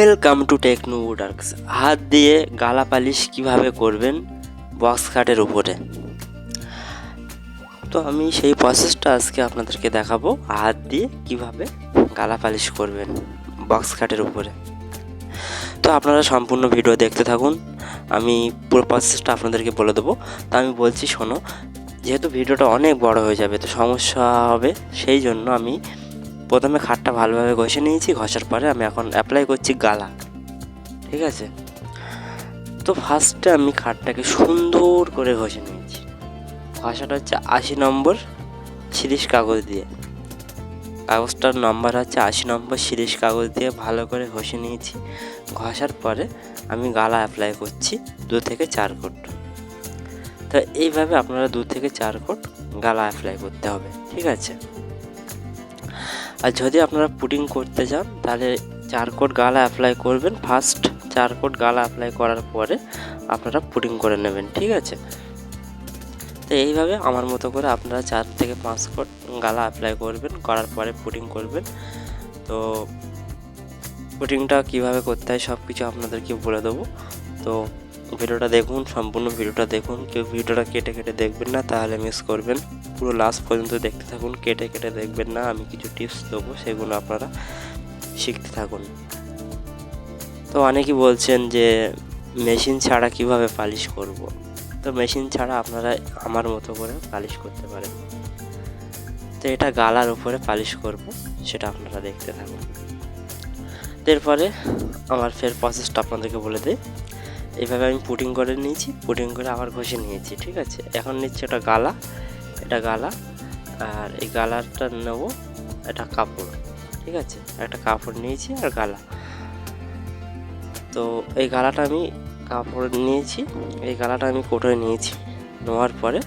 Welcome to techno উডার্কস হাত দিয়ে গালা পালিশ কীভাবে করবেন বক্স কাটের উপরে? তো আমি সেই প্রসেসটা আজকে আপনাদেরকে দেখাবো, হাত দিয়ে কীভাবে গালা পালিশ করবেন বক্স কাটের উপরে। তো আপনারা সম্পূর্ণ ভিডিও দেখতে থাকুন, আমি পুরো প্রসেসটা আপনাদেরকে বলে দেবো। তা আমি বলছি, শোনো, যেহেতু ভিডিওটা অনেক বড় হয়ে যাবে, তো সমস্যা হবে, সেই জন্য আমি প্রথমে খাটটা ভালোভাবে ঘষে নিয়েছি, ঘষার পরে আমি এখন অ্যাপ্লাই করছি গালা। ঠিক আছে? তো ফার্স্টে আমি খাটটাকে সুন্দর করে ঘষে নিয়েছি। ঘষাটা হচ্ছে আশি নম্বর সিরিশ কাগজ দিয়ে। কাগজটার নম্বর হচ্ছে আশি নম্বর সিরিশ কাগজ দিয়ে ভালো করে ঘষে নিয়েছি। ঘষার পরে আমি গালা অ্যাপ্লাই করছি দু থেকে চার কোট তো এইভাবে আপনারা দু থেকে চার কোট গালা অ্যাপ্লাই করতে হবে, ঠিক আছে? আর যদি আপনারা পুডিং করতে চান, তাহলে চার কোট গালা অ্যাপ্লাই করবেন। ফার্স্ট চার কোট গালা অ্যাপ্লাই করার পরে আপনারা পুডিং করে নেবেন, ঠিক আছে? তো এইভাবে আমার মতো করে আপনারা চার থেকে পাঁচ কোট গালা অ্যাপ্লাই করবেন, করার পরে পুডিং করবেন। তো পুডিংটা কীভাবে করতে হয় সব কিছু আপনাদেরকে বলে দেবো। তো ভিডিওটা দেখুন, সম্পূর্ণ ভিডিওটা দেখুন। কেউ ভিডিওটা কেটে কেটে দেখবেন না, তাহলে মিস করবেন। পুরো লাস্ট পর্যন্ত দেখতে থাকুন। কেটে কেটে দেখবেন না, আমি কিছু টিপস দেবো, সেগুলো আপনারা শিখতে থাকুন। তো অনেকেই বলছেন যে মেশিন ছাড়া কীভাবে পালিশ করব। তো মেশিন ছাড়া আপনারা আমার মতো করে পালিশ করতে পারেন। তো এটা গালার উপরে পালিশ করব, সেটা আপনারা দেখতে থাকুন। এরপরে আমার ফের প্রসেসটা আপনাদেরকে বলে দিই। এইভাবে আমি পুটিং করে নিয়েছি পুটিং করে আবার ঘষে নিয়েছি, ঠিক আছে? এখন নিচ্ছি এটা গালা। এটা গালা, আর এই গালাটা নেব এটা কাপড়, ঠিক আছে? একটা কাপড় নিয়েছি আর গালা। তো এই গালাটা আমি কাপড় নিয়েছি, এই গালাটা আমি কোটোয় নিয়েছি। নেওয়ার পরে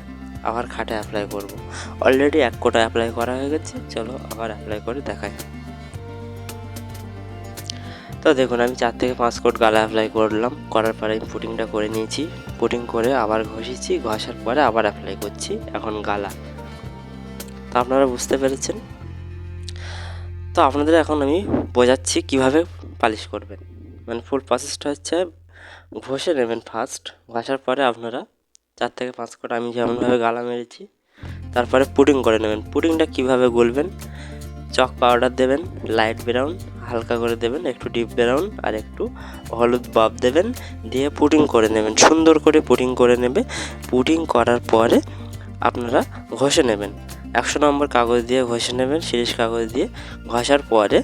আবার খাটে অ্যাপ্লাই করব। অলরেডি এক কোটা অ্যাপ্লাই করা হয়ে গেছে, চলো আবার অ্যাপ্লাই করে দেখাই। তো দেখুন, আমি চার থেকে পাঁচ কোট গালা অ্যাপ্লাই করলাম। করার পরে আমি পুটিংটা করে নিয়েছি। পুটিং করে আবার ঘষেছি, ঘষার পরে আবার অ্যাপ্লাই করছি, এখন গালা। তো আপনারা বুঝতে পেরেছেন? তো আপনাদের এখন আমি বোঝাচ্ছি কীভাবে পালিশ করবেন। মানে ফুল প্রসেসটা হচ্ছে ঘষে নেবেন ফার্স্ট ঘষার পরে আপনারা চার থেকে পাঁচ কোট আমি যেমনভাবে গালা মেরেছি, তারপরে পুডিং করে নেবেন। পুডিংটা কীভাবে গুলবেন? চক পাউডার দেবেন লাইট ব্রাউন হালকা করে দেবেন, একটু ডিপ ব্রাউন আর একটু হলুদ বাপ দেবেন, দিয়ে পুটিং করে নেবেন। সুন্দর করে পুটিং করে নেবে। পুটিং করার পরে আপনারা ঘষে নেবেন। একশো নম্বর কাগজ দিয়ে ঘষে নেবেন সিরিজ কাগজ দিয়ে। ঘষার পরে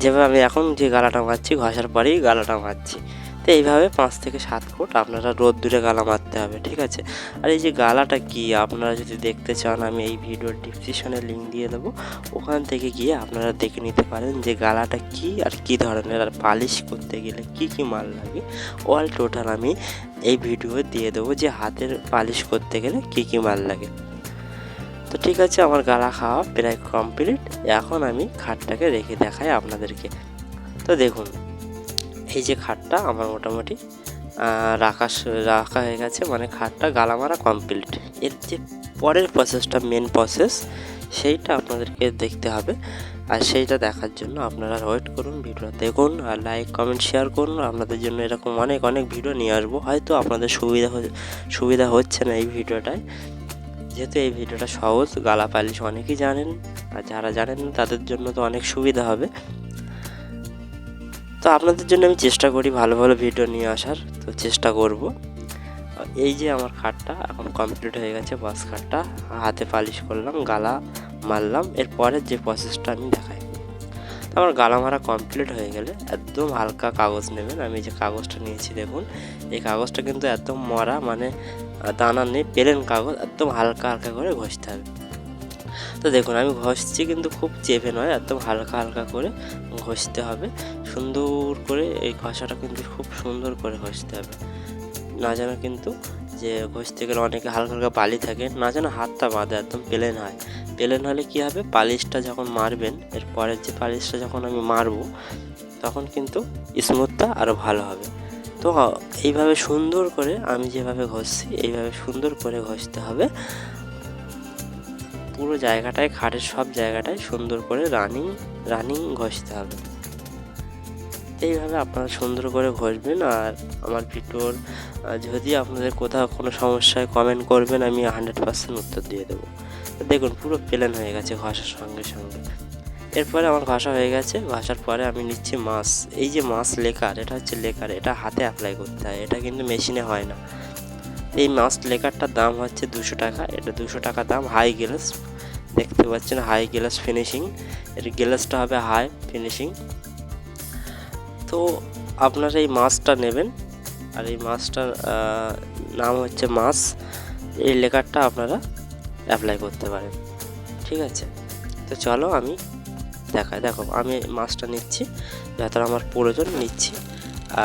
যেভাবে আমি এখন যে গালাটা মারছি, ঘষার পরেই গালাটা মারছি। তো এইভাবে পাঁচ থেকে সাত ফুট আপনারা রোদ দূরে গালা মারতে হবে, ঠিক আছে? আর এই যে গালাটা কি, আপনারা যদি দেখতে চান, আমি এই ভিডিওর ডিসক্রিপশনে লিঙ্ক দিয়ে দেবো। ওখান থেকে গিয়ে আপনারা দেখে নিতে পারেন যে গালাটা কি আর কি ধরনের, আর পালিশ করতে গেলে কি কি মাল লাগে। অল টোটাল আমি এই ভিডিও দিয়ে দেবো যে হাতের পালিশ করতে গেলে কি কি মাল লাগে। তো ঠিক আছে, আমার গালা খাওয়া প্রায় কমপ্লিট এখন আমি খাটটাকে রেখে দেখাই আপনাদেরকে। তো দেখুন এই যে খাটটা আমার মোটামুটি রাখা রাখা হয়ে গেছে মানে খাটটা গালা মারা কমপ্লিট এর যে পরের প্রসেসটা মেন প্রসেস সেইটা আপনাদেরকে দেখতে হবে। আর সেইটা দেখার জন্য আপনারা ওয়েট করুন ভিডিও দেখুন, আর লাইক কমেন্ট শেয়ার করুন। আপনাদের জন্য এরকম অনেক অনেক ভিডিও নিয়ে আসব। হয়তো আপনাদের সুবিধা সুবিধা হচ্ছে না এই ভিডিওটায়। যেহেতু এই ভিডিওটা সহজ গালা পালিশ অনেকেই জানেন, আর যারা জানেন তাদের জন্য তো অনেক সুবিধা হবে। তো আপনাদের জন্য আমি চেষ্টা করি ভালো ভালো ভিডিও নিয়ে আসার, তো চেষ্টা করব। এই যে আমার খাটটা এখন কমপ্লিট হয়ে গেছে, বাস খাটটা। হাতে পালিশ করলাম, গালা মারলাম এরপরের যে প্রসেসটা আমি দেখাই। আমার গালা মারা কমপ্লিট হয়ে গেলে একদম হালকা কাগজ নেবেন। আমি যে কাগজটা নিয়েছি, দেখুন, এই কাগজটা কিন্তু একদম মরা মানে দানা নেই প্লেন কাগজ, একদম হালকা হালকা করে ঘষতে হবে। তো দেখুন, আমি ঘষছি কিন্তু খুব চেপে নয় একদম হালকা হালকা করে ঘষতে হবে। সুন্দর করে এই ঘষাটা কিন্তু খুব সুন্দর করে ঘষতে হবে। না যেন কিন্তু যে ঘষতে গেলে অনেকে হালকা হালকা বালি থাকে, না যেন হাতটা বাঁধে, একদম প্লেন হয়। প্লেন হলে কী হবে? পালিশটা যখন মারবেন, এর পরের যে পালিশটা যখন আমি মারবো, তখন কিন্তু স্মুথটা আরও ভালো হবে। তো এইভাবে সুন্দর করে আমি যেভাবে ঘষছি, এইভাবে সুন্দর করে ঘষতে হবে। পুরো জায়গাটায়, খাটের সব জায়গাটায় সুন্দর করে রানিং রানিং ঘষতে হবে। এইভাবে আপনারা সুন্দর করে ঘষবেন আর আমার ভিডিওর যদি আপনাদের কোথাও কোনো সমস্যায় কমেন্ট করবেন, আমি হান্ড্রেড পার্সেন্ট উত্তর দিয়ে দেবো। দেখুন, পুরো প্লেন হয়ে গেছে ঘষার সঙ্গে সঙ্গে। এরপরে আমার ঘষা হয়ে গেছে, ঘষার পরে আমি নিচ্ছি মাছ এই যে মাছ লেকার, এটা হচ্ছে লেকার, এটা হাতে অ্যাপ্লাই করতে হয়, এটা কিন্তু মেশিনে হয় না। এই মাছ লেকারটার দাম হচ্ছে দুশো টাকা। এটা দুশো টাকা দাম হাই গ্লাস দেখতে পাচ্ছেন হাই গ্লাস ফিনিশিং এর গ্লাসটা হবে হাই ফিনিশিং তো আপনারা এই মাছটা নেবেন। আর এই মাছটার নাম হচ্ছে মাছ। এই লেকারটা আপনারা অ্যাপ্লাই করতে পারেন। ঠিক আছে? তো চলো আমি দেখাই দেখো, আমি মাছটা নিচ্ছি। যতটা আমার প্রয়োজন নিচ্ছি।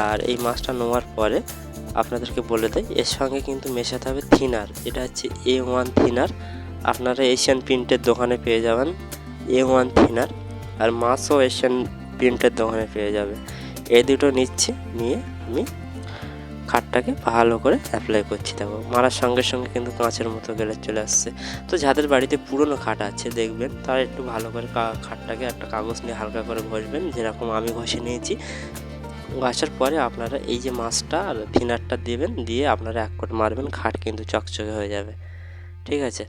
আর এই মাছটা নেওয়ার পরে আপনাদেরকে বলে দেয় এর সঙ্গে কিন্তু মেশাতে হবে থিনার। এটা হচ্ছে এ ওয়ান থিনার। আপনারা এশিয়ান প্রিন্টের দোকানে পেয়ে যাবেন এ ওয়ান থিনার আর মাছও এশিয়ান প্রিন্টের দোকানে পেয়ে যাবে। এই দুটো নিচ্ছি, নিয়ে আমি খাটটাকে ভালো করে অ্যাপ্লাই করছি। দেখো, মারার সঙ্গে সঙ্গে কিন্তু কাঁচের মতো গেলে চলে আসছে। তো যাদের বাড়িতে পুরনো খাট আছে, দেখবেন তারা একটু ভালো করে খাটটাকে একটা কাগজ নিয়ে হালকা করে ঘষবেন, যেরকম আমি ঘষে নিয়েছি। ঘষার পরে আপনারা এই যে মাছটা আর থিনারটা দেবেন, দিয়ে আপনারা এক কোট মারবেন, খাট কিন্তু চকচকে হয়ে যাবে। ঠিক আছে?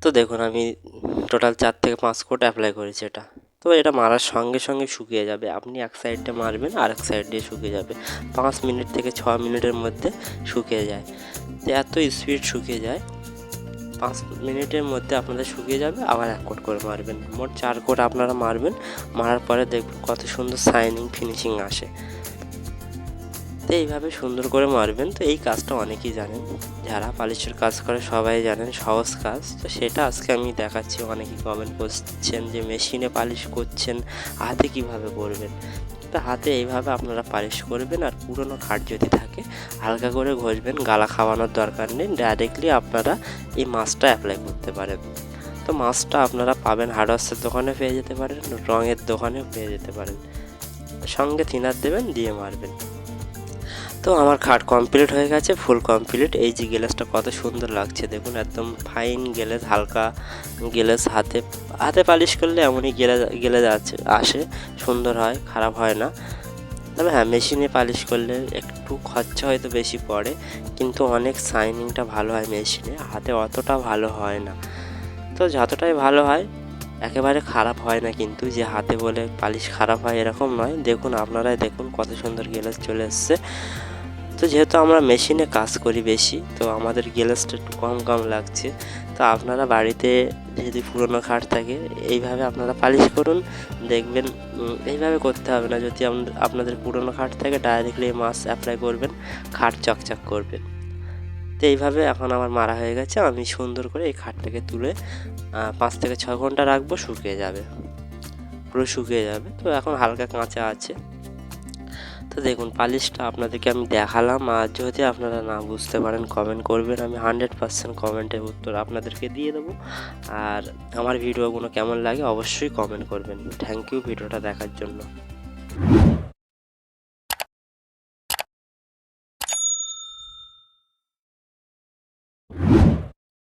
তো দেখুন, আমি টোটাল চার থেকে পাঁচ কোট অ্যাপ্লাই করেছি এটা। তো এটা মারার সঙ্গে সঙ্গে শুকিয়ে যাবে। আপনি এক সাইডে মারবেন, আর এক সাইড দিয়ে শুকিয়ে যাবে। পাঁচ মিনিট থেকে ছ মিনিটের মধ্যে শুকিয়ে যায়। তো এত স্পিড শুকিয়ে যায়। পাঁচ মিনিটের মধ্যে আপনাদের শুকিয়ে যাবে, আবার এক কোট করে মারবেন। মোট চার কোট আপনারা মারবেন, মারার পরে দেখবেন কত সুন্দর শাইনিং ফিনিশিং আসে। তো এইভাবে সুন্দর করে মারবেন, তো এই কাজটা অনেকেই জানেন। যারা পালিশের কাজ করে সবাই জানেন, সহজ কাজ। তো সেটা আজকে আমি দেখাচ্ছি, অনেকেই কমেন্ট করছেন যে মেশিনে পালিশ করছেন, হাতে কীভাবে করবেন? তো হাতে এইভাবে আপনারা পালিশ করবেন আর পুরনো খাট যদি থাকে, হালকা করে ঘষবেন, গালা খাওয়ানোর দরকার নেই ডাইরেক্টলি আপনারা এই মাছটা অ্যাপ্লাই করতে পারেন। তো মাছটা আপনারা পাবেন হার্ডওয়ার্সের দোকানে পেয়ে যেতে পারেন, রঙের দোকানেও পেয়ে যেতে পারেন। সঙ্গে থিনার দেবেন, দিয়ে মারবেন। তো আমার খাট কমপ্লিট হয়ে গেছে ফুল কমপ্লিট এই যে গ্লাসটা কত সুন্দর লাগছে, দেখুন, একদম ফাইন গ্লাস, হালকা গ্লাস, হাতে হাতে পালিশ করলে এমনই গেলে গেলে যাচ্ছে, আসে, সুন্দর হয়, খারাপ হয় না। তবে হ্যাঁ মেশিনে পালিশ করলে একটু খরচা হয়তো বেশি পড়ে, কিন্তু অনেক শাইনিংটা ভালো হয় মেশিনে হাতে অতটা ভালো হয় না। তো যতটাই ভালো হয়, একেবারে খারাপ হয় না কিন্তু, যে হাতে বলে পালিশ খারাপ হয় এরকম নয়। দেখুন, আপনারাই দেখুন কত সুন্দর গ্লাস চলে এসছে। তো যেহেতু আমরা মেশিনে কাজ করি বেশি, তো আমাদের গ্লাসটা একটু কম কম লাগছে। তো আপনারা বাড়িতে যদি পুরোনো খাট থাকে, এইভাবে আপনারা পালিশ করুন, দেখবেন এইভাবে করতে হবে না। যদি আপনাদের পুরনো খাট থাকে ডাইরেক্টলি মাছ অ্যাপ্লাই করবেন, খাট চকচক করবে তো এইভাবে এখন আমার মারা হয়ে গেছে, আমি সুন্দর করে এই খাটটাকে তুলে পাঁচ থেকে ছ ঘণ্টা রাখব, শুকিয়ে যাবে। পুরো শুকিয়ে যাবে। তো এখন হালকা কাঁচা আছে। তো দেখুন, পালিশটা আপনাদেরকে আমি দেখালাম। আর যদি আপনারা না বুঝতে পারেন কমেন্ট করবেন। আমি হান্ড্রেড পার্সেন্ট কমেন্টের উত্তর আপনাদেরকে দিয়ে দেবো। আর আমার ভিডিওগুলো কেমন লাগে অবশ্যই কমেন্ট করবেন। থ্যাংক ইউ ভিডিওটা দেখার জন্য।